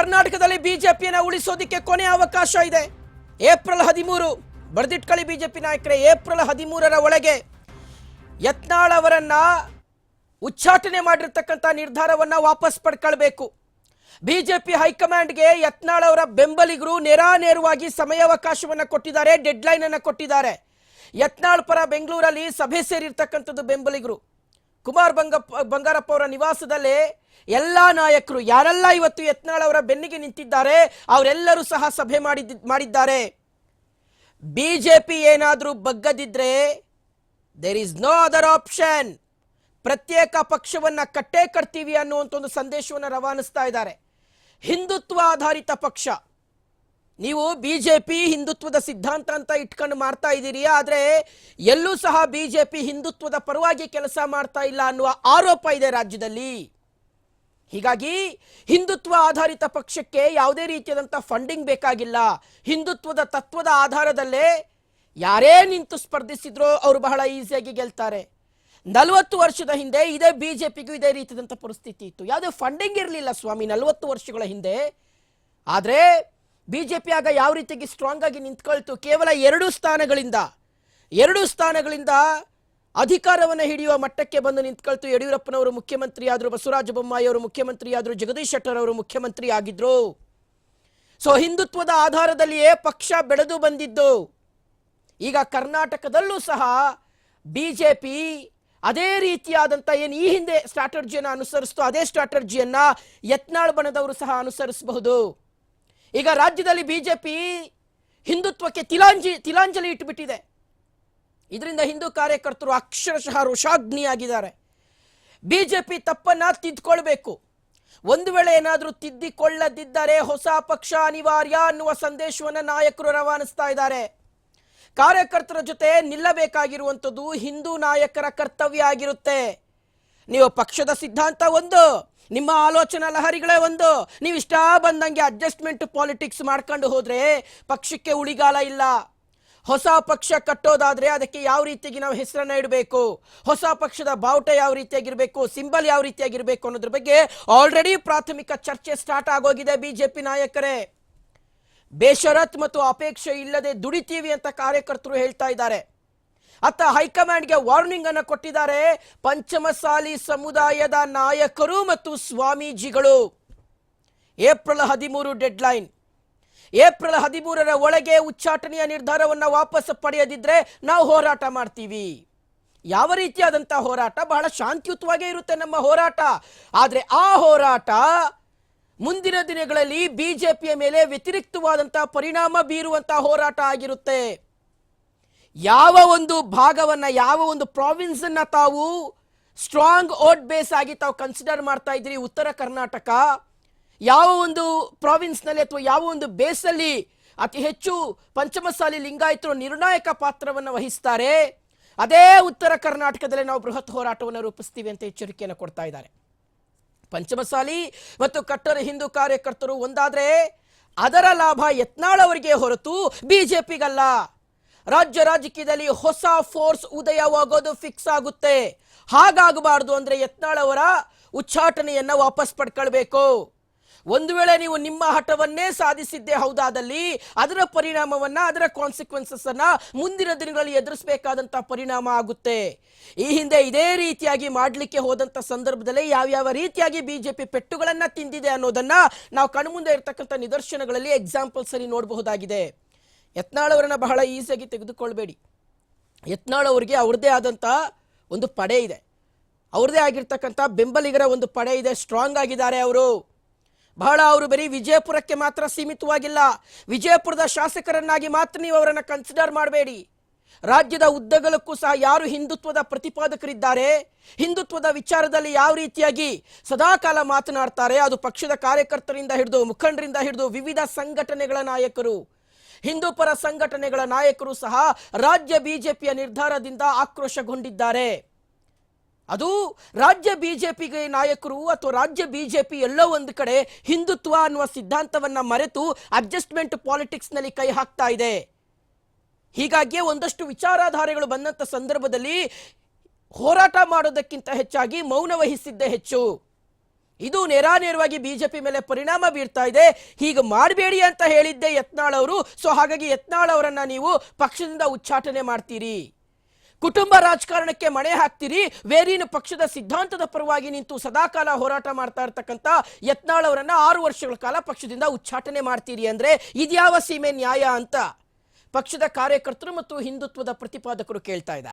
ಕರ್ನಾಟಕದಲ್ಲಿ ಬಿಜೆಪಿಯನ್ನ ಉಳಿಸೋದಿಕ್ಕೆ ಕೊನೆ ಅವಕಾಶ ಇದೆ. ಏಪ್ರಿಲ್ ಹದಿಮೂರು ಬರೆದಿಟ್ಕೊಳ್ಳಿ ಬಿಜೆಪಿ ನಾಯಕರೇ, ಏಪ್ರಿಲ್ ಹದಿಮೂರರ ಒಳಗೆ ಯತ್ನಾಳ್ ಅವರನ್ನ ಉಚ್ಚಾಟನೆ ಮಾಡಿರ್ತಕ್ಕಂಥ ನಿರ್ಧಾರವನ್ನ ವಾಪಸ್ ಪಡ್ಕೊಳ್ಬೇಕು. ಬಿಜೆಪಿ ಹೈಕಮಾಂಡ್ಗೆ ಯತ್ನಾಳ್ ಅವರ ಬೆಂಬಲಿಗರು ನೇರಾನೇರವಾಗಿ ಸಮಯಾವಕಾಶವನ್ನು ಕೊಟ್ಟಿದ್ದಾರೆ ಡೆಡ್ಲೈನ್ ಅನ್ನು ಕೊಟ್ಟಿದ್ದಾರೆ. ಯತ್ನಾಳ್ ಪರ ಬೆಂಗಳೂರಲ್ಲಿ ಸಭೆ ಸೇರಿರ್ತಕ್ಕಂಥದ್ದು ಬೆಂಬಲಿಗರು. ಕುಮಾರ್ ಬಂಗಪ್ಪ ಬಂಗಾರಪ್ಪ ಅವರ ನಿವಾಸದಲ್ಲೇ ಎಲ್ಲ ನಾಯಕರು, ಯಾರೆಲ್ಲ ಇವತ್ತು ಯತ್ನಾಳ್ ಅವರ ಬೆನ್ನಿಗೆ ನಿಂತಿದ್ದಾರೆ, ಅವರೆಲ್ಲರೂ ಸಹ ಸಭೆ ಮಾಡಿದ್ದ, ಮಾಡಿದ್ದಾರೆ. ಬಿಜೆಪಿ ಏನಾದರೂ ಬಗ್ಗದಿದ್ರೆ there is no other option ಪ್ರತ್ಯೇಕ ಪಕ್ಷವನ್ನು ಕಟ್ಟೇ ಕಟ್ತೀವಿ ಅನ್ನುವಂಥ ಒಂದು ಸಂದೇಶವನ್ನು ರವಾನಿಸ್ತಾ ಇದ್ದಾರೆ. ಹಿಂದುತ್ವ ಆಧಾರಿತ ಪಕ್ಷ. ನೀವು ಬಿ ಜೆ ಪಿ ಹಿಂದುತ್ವದ ಸಿದ್ಧಾಂತ ಅಂತ ಇಟ್ಕೊಂಡು ಮಾಡ್ತಾ ಇದ್ದೀರಿ, ಆದರೆ ಎಲ್ಲೂ ಸಹ ಬಿ ಜೆ ಪಿ ಹಿಂದುತ್ವದ ಪರವಾಗಿ ಕೆಲಸ ಮಾಡ್ತಾ ಇಲ್ಲ ಅನ್ನುವ ಆರೋಪ ಇದೆ ರಾಜ್ಯದಲ್ಲಿ. ಹೀಗಾಗಿ ಹಿಂದುತ್ವ ಆಧಾರಿತ ಪಕ್ಷಕ್ಕೆ ಯಾವುದೇ ರೀತಿಯಾದಂಥ ಫಂಡಿಂಗ್ ಬೇಕಾಗಿಲ್ಲ. ಹಿಂದುತ್ವದ ತತ್ವದ ಆಧಾರದಲ್ಲೇ ಯಾರೇ ನಿಂತು ಸ್ಪರ್ಧಿಸಿದ್ರೋ ಅವರು ಬಹಳ ಈಸಿಯಾಗಿ ಗೆಲ್ತಾರೆ. ನಲವತ್ತು ವರ್ಷದ ಹಿಂದೆ ಇದೇ ಬಿ ಜೆ ಪಿಗೂ ಇದೇ ರೀತಿಯಾದಂಥ ಪರಿಸ್ಥಿತಿ ಇತ್ತು. ಯಾವುದೇ ಫಂಡಿಂಗ್ ಇರಲಿಲ್ಲ ಸ್ವಾಮಿ ನಲವತ್ತು ವರ್ಷಗಳ ಹಿಂದೆ. ಆದರೆ ಬಿಜೆಪಿ ಆಗ ಯಾವ ರೀತಿಯಾಗಿ ಸ್ಟ್ರಾಂಗ್ ಆಗಿ ನಿಂತ್ಕೊಳ್ತು? ಕೇವಲ ಎರಡು ಸ್ಥಾನಗಳಿಂದ. ಎರಡು ಸ್ಥಾನಗಳಿಂದ ಅಧಿಕಾರವನ್ನು ಹಿಡಿಯುವ ಮಟ್ಟಕ್ಕೆ ಬಂದು ನಿಂತ್ಕೊಳ್ತು ಯಡಿಯೂರಪ್ಪನವರು ಮುಖ್ಯಮಂತ್ರಿ ಆದರು ಬಸವರಾಜ ಬೊಮ್ಮಾಯಿ ಅವರು ಮುಖ್ಯಮಂತ್ರಿ ಆದರು ಜಗದೀಶ್ ಶೆಟ್ಟರ್ ಅವರು ಮುಖ್ಯಮಂತ್ರಿ ಆಗಿದ್ರು. ಸೊ ಹಿಂದುತ್ವದ ಆಧಾರದಲ್ಲಿಯೇ ಪಕ್ಷ ಬೆಳೆದು ಬಂದಿದ್ದು. ಈಗ ಕರ್ನಾಟಕದಲ್ಲೂ ಸಹ ಬಿಜೆಪಿ ಅದೇ ರೀತಿಯಾದಂಥ ಏನು ಈ ಹಿಂದೆ ಸ್ಟ್ರಾಟರ್ಜಿಯನ್ನು ಅನುಸರಿಸ್ತು, ಅದೇ ಸ್ಟ್ರಾಟರ್ಜಿಯನ್ನು ಯತ್ನಾಳ್ ಬಣದವರು ಸಹ ಅನುಸರಿಸಬಹುದು. ಈಗ ರಾಜ್ಯದಲ್ಲಿ ಬಿಜೆಪಿ ಹಿಂದುತ್ವಕ್ಕೆ ತಿಲಾಂಜಿ, ತಿಲಾಂಜಲಿ ಇಟ್ಟುಬಿಟ್ಟಿದೆ ಇದರಿಂದ ಹಿಂದೂ ಕಾರ್ಯಕರ್ತರು ಅಕ್ಷರಶಃ ರೋಷಾಗ್ನಿಯಾಗಿದ್ದಾರೆ. ಬಿಜೆಪಿ ತಪ್ಪನ್ನ ತಿದ್ಕೊಳ್ಬೇಕು. ಒಂದು ವೇಳೆ ಏನಾದರೂ ತಿದ್ದಿಕೊಳ್ಳದಿದ್ದರೆ ಹೊಸ ಪಕ್ಷ ಅನಿವಾರ್ಯ ಅನ್ನುವ ಸಂದೇಶವನ್ನು ನಾಯಕರು ರವಾನಿಸ್ತಾ ಇದ್ದಾರೆ. ಕಾರ್ಯಕರ್ತರ ಜೊತೆ ನಿಲ್ಲಬೇಕಾಗಿರುವಂಥದ್ದು ಹಿಂದೂ ನಾಯಕರ ಕರ್ತವ್ಯ ಆಗಿರುತ್ತೆ. ನೀವು ಪಕ್ಷದ ಸಿದ್ಧಾಂತ ಒಂದು, ನಿಮ್ಮ ಆಲೋಚನಾ ಲಹರಿಗಳೇ ಒಂದು. ನೀವು ಇಷ್ಟ ಬಂದಂಗೆ ಅಡ್ಜಸ್ಟ್ಮೆಂಟ್ ಪಾಲಿಟಿಕ್ಸ್ ಮಾಡ್ಕೊಂಡು ಹೋದರೆ ಪಕ್ಷಕ್ಕೆ ಉಳಿಗಾಲ ಇಲ್ಲ. ಹೊಸ ಪಕ್ಷ ಕಟ್ಟೋದಾದ್ರೆ ಅದಕ್ಕೆ ಯಾವ ರೀತಿಯಾಗಿ ನಾವು ಹೆಸರನ್ನ ಇಡಬೇಕು? ಹೊಸ ಪಕ್ಷದ ಬಾವುಟ ಯಾವ ರೀತಿಯಾಗಿರಬೇಕು? ಸಿಂಬಲ್ ಯಾವ ರೀತಿಯಾಗಿರಬೇಕು ಅನ್ನೋದ್ರ ಬಗ್ಗೆ ಆಲ್ರೆಡಿ ಪ್ರಾಥಮಿಕ ಚರ್ಚೆ ಸ್ಟಾರ್ಟ್ ಆಗೋಗಿದೆ ಬಿಜೆಪಿ ನಾಯಕರೇ. ಬೇಷರತ್ ಮತ್ತು ಅಪೇಕ್ಷೆ ಇಲ್ಲದೆ ದುಡಿತೀವಿ ಅಂತ ಕಾರ್ಯಕರ್ತರು ಹೇಳ್ತಾ ಇದ್ದಾರೆ. ಅತ್ತ ಹೈಕಮಾಂಡ್ಗೆ ವಾರ್ನಿಂಗ್ ಅನ್ನು ಕೊಟ್ಟಿದ್ದಾರೆ ಪಂಚಮಸಾಲಿ ಸಮುದಾಯದ ನಾಯಕರು ಮತ್ತು ಸ್ವಾಮೀಜಿಗಳು. ಏಪ್ರಿಲ್ ಹದಿಮೂರು ಡೆಡ್ಲೈನ್. ಏಪ್ರಿಲ್ ಹದಿಮೂರರ ಒಳಗೆ ಉಚ್ಚಾಟನೆಯ ನಿರ್ಧಾರವನ್ನು ವಾಪಸ್ ಪಡೆಯದಿದ್ರೆ ನಾವು ಹೋರಾಟ ಮಾಡ್ತೀವಿ. ಯಾವ ರೀತಿಯಾದಂಥ ಹೋರಾಟ? ಬಹಳ ಶಾಂತಿಯುತವಾಗೇ ಇರುತ್ತೆ ನಮ್ಮ ಹೋರಾಟ. ಆದರೆ ಆ ಹೋರಾಟ ಮುಂದಿನ ದಿನಗಳಲ್ಲಿ ಬಿಜೆಪಿಯ ಮೇಲೆ ವ್ಯತಿರಿಕ್ತವಾದಂತಹ ಪರಿಣಾಮ ಬೀರುವಂತಹ ಹೋರಾಟ ಆಗಿರುತ್ತೆ. ಯಾವ ಒಂದು ಭಾಗವನ್ನ, ಯಾವ ಒಂದು ಪ್ರಾವಿನ್ಸನ್ನು ತಾವು ಸ್ಟ್ರಾಂಗ್ ಓಟ್ ಬೇಸ್ ಆಗಿ ತಾವು ಕನ್ಸಿಡರ್ ಮಾಡ್ತಾ ಇದ್ದೀರಿ ಉತ್ತರ ಕರ್ನಾಟಕ, ಯಾವ ಒಂದು ಪ್ರಾವಿನ್ಸ್ನಲ್ಲಿ ಅಥವಾ ಯಾವ ಒಂದು ಬೇಸಲ್ಲಿ ಅತಿ ಹೆಚ್ಚು ಪಂಚಮಸಾಲಿ ಲಿಂಗಾಯತರು ನಿರ್ಣಾಯಕ ಪಾತ್ರವನ್ನು ವಹಿಸ್ತಾರೆ, ಅದೇ ಉತ್ತರ ಕರ್ನಾಟಕದಲ್ಲಿ ನಾವು ಬೃಹತ್ ಹೋರಾಟವನ್ನು ರೂಪಿಸ್ತೀವಿ ಅಂತ ಎಚ್ಚರಿಕೆಯನ್ನು ಕೊಡ್ತಾ ಇದ್ದಾರೆ. ಪಂಚಮಸಾಲಿ ಮತ್ತು ಕಟ್ಟರ ಹಿಂದೂ ಕಾರ್ಯಕರ್ತರು ಒಂದಾದ್ರೆ ಅದರ ಲಾಭ ಯತ್ನಾಳ್ ಅವರಿಗೆ ಹೊರತು ಬಿಜೆಪಿಗಲ್ಲ ರಾಜ್ಯ ರಾಜಕೀಯದಲ್ಲಿ ಹೊಸ ಫೋರ್ಸ್ ಉದಯವಾಗೋದು ಫಿಕ್ಸ್ ಆಗುತ್ತೆ. ಹಾಗಾಗಬಾರ್ದು ಅಂದ್ರೆ ಯತ್ನಾಳ್ ಅವರ ಉಚ್ಚಾಟನೆಯನ್ನ ವಾಪಸ್ ಪಡ್ಕೊಳ್ಬೇಕು. ಒಂದು ವೇಳೆ ನೀವು ನಿಮ್ಮ ಹಠವನ್ನೇ ಸಾಧಿಸಿದ್ದೇ ಹೌದಾದಲ್ಲಿ ಅದರ ಪರಿಣಾಮವನ್ನ, ಅದರ ಕಾನ್ಸಿಕ್ವೆನ್ಸಸ್ ಅನ್ನ ಮುಂದಿನ ದಿನಗಳಲ್ಲಿ ಎದುರಿಸಬೇಕಾದಂತ ಪರಿಣಾಮ ಆಗುತ್ತೆ. ಈ ಹಿಂದೆ ಇದೇ ರೀತಿಯಾಗಿ ಮಾಡಲಿಕ್ಕೆ ಹೋದಂತ ಸಂದರ್ಭದಲ್ಲಿ ಯಾವ್ಯಾವ ರೀತಿಯಾಗಿ ಬಿಜೆಪಿ ಪೆಟ್ಟುಗಳನ್ನ ತಿಂದಿದೆ ಅನ್ನೋದನ್ನ ನಾವು ಕಣ್ಮುಂದೆ ಇರತಕ್ಕಂಥ ನಿದರ್ಶನಗಳಲ್ಲಿ ಎಕ್ಸಾಂಪಲ್ಸ್ ಅಲ್ಲಿ ನೋಡಬಹುದಾಗಿದೆ. ಯತ್ನಾಳ್ ಅವರನ್ನ ಬಹಳ ಈಸಿಯಾಗಿ ತೆಗೆದುಕೊಳ್ಬೇಡಿ. ಯತ್ನಾಳ್ ಅವರಿಗೆ ಅವ್ರದ್ದೇ ಆದಂಥ ಒಂದು ಪಡೆ ಇದೆ. ಅವ್ರದ್ದೇ ಆಗಿರ್ತಕ್ಕಂಥ ಬೆಂಬಲಿಗರ ಒಂದು ಪಡೆ ಇದೆ. ಸ್ಟ್ರಾಂಗ್ ಆಗಿದ್ದಾರೆ ಅವರು. ಬಹಳ ಅವರು ಬರೀ ವಿಜಯಪುರಕ್ಕೆ ಮಾತ್ರ ಸೀಮಿತವಾಗಿಲ್ಲ. ವಿಜಯಪುರದ ಶಾಸಕರನ್ನಾಗಿ ಮಾತ್ರ ನೀವು ಅವರನ್ನು ಕನ್ಸಿಡರ್ ಮಾಡಬೇಡಿ. ರಾಜ್ಯದ ಉದ್ದಗಲಕ್ಕೂ ಸಹ ಯಾರು ಹಿಂದುತ್ವದ ಪ್ರತಿಪಾದಕರಿದ್ದಾರೆ? ಹಿಂದುತ್ವದ ವಿಚಾರದಲ್ಲಿ ಯಾವ ರೀತಿಯಾಗಿ ಸದಾಕಾಲ ಮಾತನಾಡ್ತಾರೆ? ಅದು ಪಕ್ಷದ ಕಾರ್ಯಕರ್ತರಿಂದ ಹಿಡಿದು ಮುಖಂಡರಿಂದ ಹಿಡಿದು ವಿವಿಧ ಸಂಘಟನೆಗಳ ನಾಯಕರು. ಹಿಂದೂ ಪರ ಸಂಘಟನೆಗಳ ನಾಯಕರು ಸಹ ರಾಜ್ಯ ಬಿಜೆಪಿಯ ನಿರ್ಧಾರದಿಂದ ಆಕ್ರೋಶಗೊಂಡಿದ್ದಾರೆ. ಅದು ರಾಜ್ಯ ಬಿಜೆಪಿಗೆ ನಾಯಕರು ಅಥವಾ ರಾಜ್ಯ ಬಿಜೆಪಿ ಎಲ್ಲೋ ಒಂದು ಕಡೆ ಹಿಂದುತ್ವ ಅನ್ನುವ ಸಿದ್ಧಾಂತವನ್ನ ಮರೆತು ಅಡ್ಜಸ್ಟ್ಮೆಂಟ್ ಪಾಲಿಟಿಕ್ಸ್ನಲ್ಲಿ ಕೈ ಹಾಕ್ತಾ ಇದೆ. ಹೀಗಾಗಿಯೇ ಒಂದಷ್ಟು ವಿಚಾರಧಾರೆಗಳು ಬಂದಂತ ಸಂದರ್ಭದಲ್ಲಿ ಹೋರಾಟ ಮಾಡೋದಕ್ಕಿಂತ ಹೆಚ್ಚಾಗಿ ಮೌನ ವಹಿಸಿದ್ದೇ ಹೆಚ್ಚು. ಇದು ನೇರಾನೇರವಾಗಿ ಬಿಜೆಪಿ ಮೇಲೆ ಪರಿಣಾಮ ಬೀರ್ತಾ ಇದೆ. ಹೀಗೆ ಮಾಡಬೇಡಿ ಅಂತ ಹೇಳಿದ್ದೆ ಯತ್ನಾಳ್ ಅವರು. ಸೊ ಹಾಗಾಗಿ ಯತ್ನಾಳ್ ಅವರನ್ನ ನೀವು ಪಕ್ಷದಿಂದ ಉಚ್ಚಾಟನೆ ಮಾಡ್ತೀರಿ. ಕುಟುಂಬ ರಾಜಕಾರಣಕ್ಕೆ ಮಣೆ ಹಾಕ್ತೀರಿ. ವೇರಿನ ಪಕ್ಷದ ಸಿದ್ಧಾಂತದ ಪರವಾಗಿ ನಿಂತು ಸದಾಕಾಲ ಹೋರಾಟ ಮಾಡ್ತಾ ಇರ್ತಕ್ಕಂಥ ಯತ್ನಾಳ್ ಅವರನ್ನ ಆರು ವರ್ಷಗಳ ಕಾಲ ಪಕ್ಷದಿಂದ ಉಚ್ಚಾಟನೆ ಮಾಡ್ತೀರಿ ಅಂದ್ರೆ ಇದ್ಯಾವ ಸೀಮೆ ನ್ಯಾಯ ಅಂತ ಪಕ್ಷದ ಕಾರ್ಯಕರ್ತರು ಮತ್ತು ಹಿಂದುತ್ವದ ಪ್ರತಿಪಾದಕರು ಕೇಳ್ತಾ ಇದ್ದಾರೆ.